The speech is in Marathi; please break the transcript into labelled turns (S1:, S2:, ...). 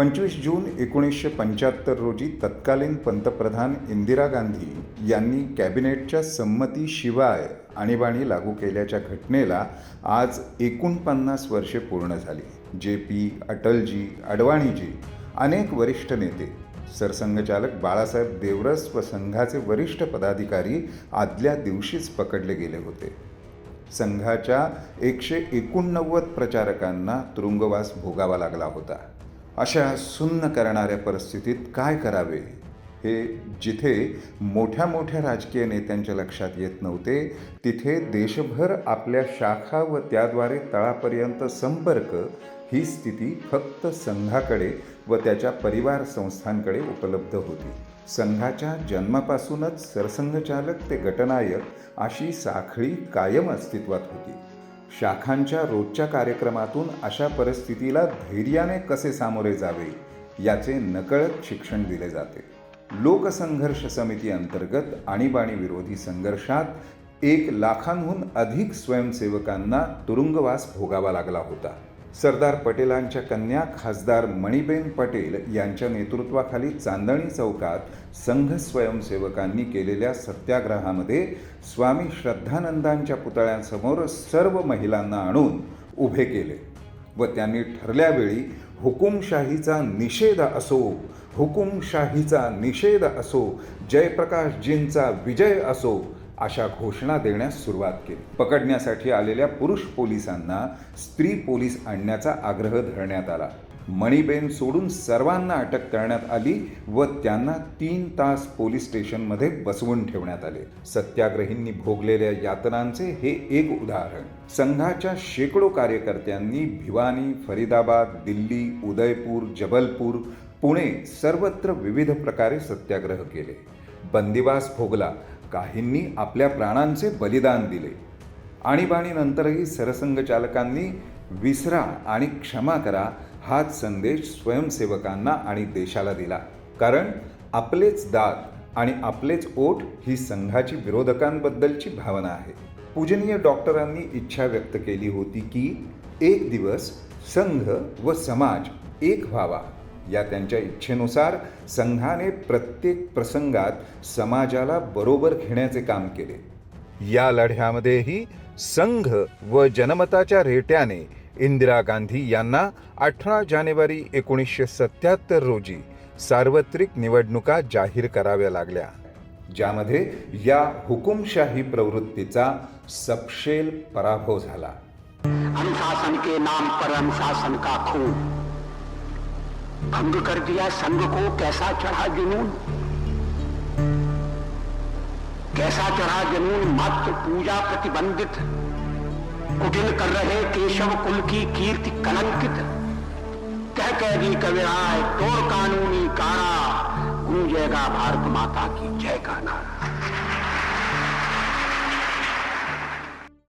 S1: पंचवीस जून एकोणीसशे पंच्याहत्तर रोजी तत्कालीन पंतप्रधान इंदिरा गांधी यांनी कॅबिनेटच्या संमतीशिवाय आणीबाणी लागू केल्याच्या घटनेला आज एकोणपन्नास वर्षे पूर्ण झाली. जे पी अटलजी अडवाणीजी अनेक वरिष्ठ नेते सरसंघचालक बाळासाहेब देवरस व संघाचे वरिष्ठ पदाधिकारी आदल्या दिवशीच पकडले गेले होते. संघाच्या एकशे एकोणनव्वद प्रचारकांना तुरुंगवास भोगावा लागला होता. अशा सुन्न करणाऱ्या परिस्थितीत काय करावे? हे जिथे मोठ्या मोठ्या राजकीय नेत्यांच्या लक्षात येत नव्हते तिथे देशभर आपल्या शाखा व त्याद्वारे तळापर्यंत संपर्क ही स्थिती फक्त संघाकडे व त्याच्या परिवार संस्थांकडे उपलब्ध होती. संघाच्या जन्मापासूनच सरसंघचालक ते गटनायक अशी साखळी कायम अस्तित्वात होती. शाखांच्या रोजच्या कार्यक्रमातून अशा परिस्थितीला धैर्याने कसे सामोरे जावे याचे नकळत शिक्षण दिले जाते. लोकसंघर्ष समिती अंतर्गत आणीबाणी विरोधी संघर्षात एक लाखांहून अधिक स्वयंसेवकांना तुरुंगवास भोगावा लागला होता. सरदार पटेलांच्या कन्या खासदार मणिबेन पटेल यांच्या नेतृत्वाखाली चांदणी चौकात संघ स्वयंसेवकांनी केलेल्या सत्याग्रहामध्ये स्वामी श्रद्धानंदांच्या पुतळ्यांसमोर सर्व महिलांना आणून उभे केले. व त्यांनी ठरल्यावेळी हुकुमशाहीचा निषेध असो हुकुमशाहीचा निषेध असो जयप्रकाशजींचा विजय असो अशा घोषणा देण्यास सुरुवात केली. पकडण्यासाठी आलेल्या पुरुष पोलिसांना स्त्री पोलीस आणण्याचा आग्रह धरण्यात आला. मणिबेन सोडून सर्वांना अटक करण्यात आली व त्यांना तीन तास पोलीस स्टेशनमध्ये बसवून ठेवण्यात आले. सत्याग्रहींनी भोगलेल्या यातनांचे हे एक उदाहरण. संघाच्या शेकडो कार्यकर्त्यांनी भिवानी फरीदाबाद दिल्ली उदयपूर जबलपूर पुणे सर्वत्र विविध प्रकारे सत्याग्रह केले. बंदिवास भोगला. काहींनी आपल्या प्राणांचे बलिदान दिले. आणीबाणीनंतरही सरसंघचालकांनी विसरा आणि क्षमा करा हाच संदेश स्वयंसेवकांना आणि देशाला दिला. कारण आपलेच दात आणि आपलेच ओठ ही संघाची विरोधकांबद्दलची भावना आहे. पूजनीय डॉक्टरांनी इच्छा व्यक्त केली होती की एक दिवस संघ व समाज एक व्हावा. या त्यांच्या इच्छेनुसार संघाने प्रत्येक प्रसंगात समाजाला बरोबर घेण्याचे काम केले. या लढ्यामध्येही संघ व जनमताच्या रेट्याने इंदिरा गांधी यांना अठरा जानेवारी एकोणीसशे सत्याहत्तर रोजी सार्वत्रिक निवडणुका जाहीर कराव्या लागल्या. ज्यामध्ये या हुकुमशाही प्रवृत्तीचा सपशेल पराभव झाला.
S2: अनुशासन के नाम पर अनुशासन का खून। भंग कर दिया संघ को, कैसा चढ़ा जुनून? कैसा चढ़ा जुनून? मात्र पूजा प्रतिबंधित। कुटिल कर रहे केशव कुल की कीर्ति कलंकित। कह कह दी कविराय तोड़ कानूनी कारा, गूंजेगा भारत माता की जय का नारा।